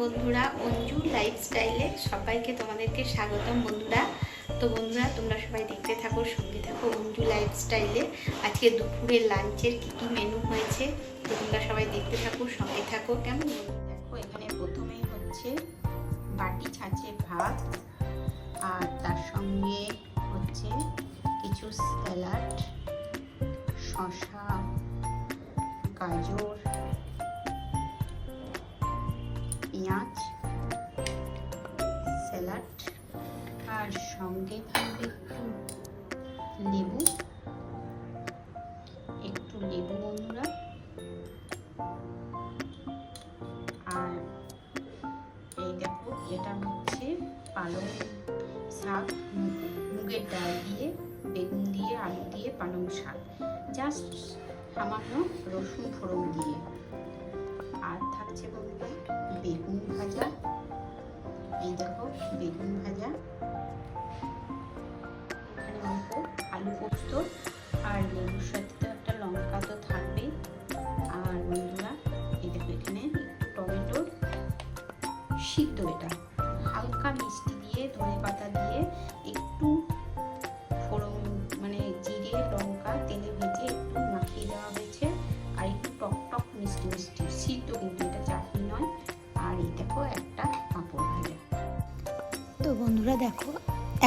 বন্ধুরা, অঞ্জু লাইফস্টাইলে সবাইকে তোমাদেরকে স্বাগতম বন্ধুরা। তো বন্ধুরা, তোমরা সবাই দেখতে থাকো, সঙ্গে থাকো অঞ্জু লাইফস্টাইলে আজকে দুপুরের লাঞ্চের কী কী মেনু হয়েছে, তো তোমরা সবাই দেখতে থাকো, সঙ্গে থাকো। কেমন? দেখো, এখানে প্রথমেই হচ্ছে বাটি, ছাঁচে ভাত, আর তার সঙ্গে হচ্ছে কিছু স্যালাড শশা গাজর পেঁয়াজ, স্যালাড, আর সঙ্গে থাকবে একটু লেবু। একটু লেবু বন্ধুরা। আর এই দেখো, এটা হচ্ছে পালং শাক। মুগের ডাল দিয়ে, বেগুন দিয়ে, আলু দিয়ে পালং শাক। জাস্ট সামান্য রসুন ফোড়ন দিয়ে। আর থাকছে বন্ধুরা বেগুন ভাজা। এই দেখো, বেগুন ভাজা। এখানে আলু পোস্ত আর লেবুর সাথে তো একটা লঙ্কা তো থাকবেই আর বন্ধুরা, এই দেখো এখানে টমেটোর সিদ্ধ এটা। হালকা মিষ্টি দিয়ে, ধনে পাতা দিয়ে একটু ফোড়ন মানে জিরে, লঙ্কা, তেলে ভেজে একটু মাখিয়ে দেওয়া হয়েছে। আর একটু টক টক মিষ্টি মিষ্টি। সিদ্ধ কিন্তু এটা চাটনি নয়, আর এই দেখো একটা পাঁপড় ভাজা। তো বন্ধুরা দেখো,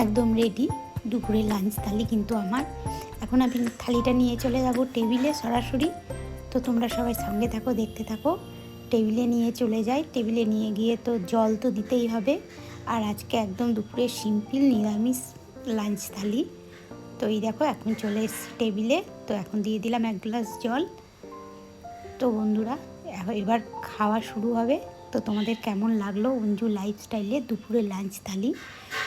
একদম রেডি দুপুরে লাঞ্চ থালি কিন্তু আমার। এখন আমি থালিটা নিয়ে চলে যাব টেবিলে সরাসরি। তো তোমরা সবাই সঙ্গে থাকো, দেখতে থাকো। টেবিলে নিয়ে চলে যাই। টেবিলে নিয়ে গিয়ে তো জল তো দিতেই হবে। আর আজকে একদম দুপুরে সিম্পল নিরামিষ লাঞ্চ থালি। তো এই দেখো, এখন চলে এসেছি টেবিলে। তো এখন দিয়ে দিলাম এক গ্লাস জল। তো বন্ধুরা এবার খাওয়া শুরু হবে। তো তোমাদের কেমন লাগল অঞ্জু লাইফস্টাইলে দুপুরে লাঞ্চ থালি?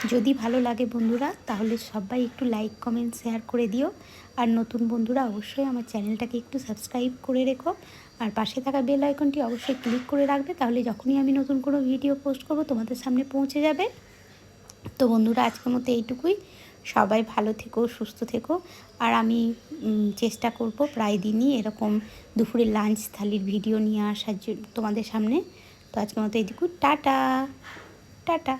যদি ভালো লাগে বন্ধুরা, তাহলে সবাই একটু লাইক কমেন্ট শেয়ার করে দিও। আর নতুন বন্ধুরা অবশ্যই আমার চ্যানেলটাকে একটু সাবস্ক্রাইব করে রেখো। আর পাশে থাকা বেল আইকনটি অবশ্যই ক্লিক করে রাখবে, তাহলে যখনই আমি নতুন কোনো ভিডিও পোস্ট করব, তোমাদের সামনে পৌঁছে যাবে। তো বন্ধুরা, আজকের মতো এইটুকুই। সবাই ভালো থেকো, সুস্থ থেকো। আর আমি চেষ্টা করব প্রায় দিনই এরকম দুপুরে লাঞ্চ থালির ভিডিও নিয়ে আসার জন্য তোমাদের সামনে। তো আজকের মতো এইটুকু। টাটা! টাটা!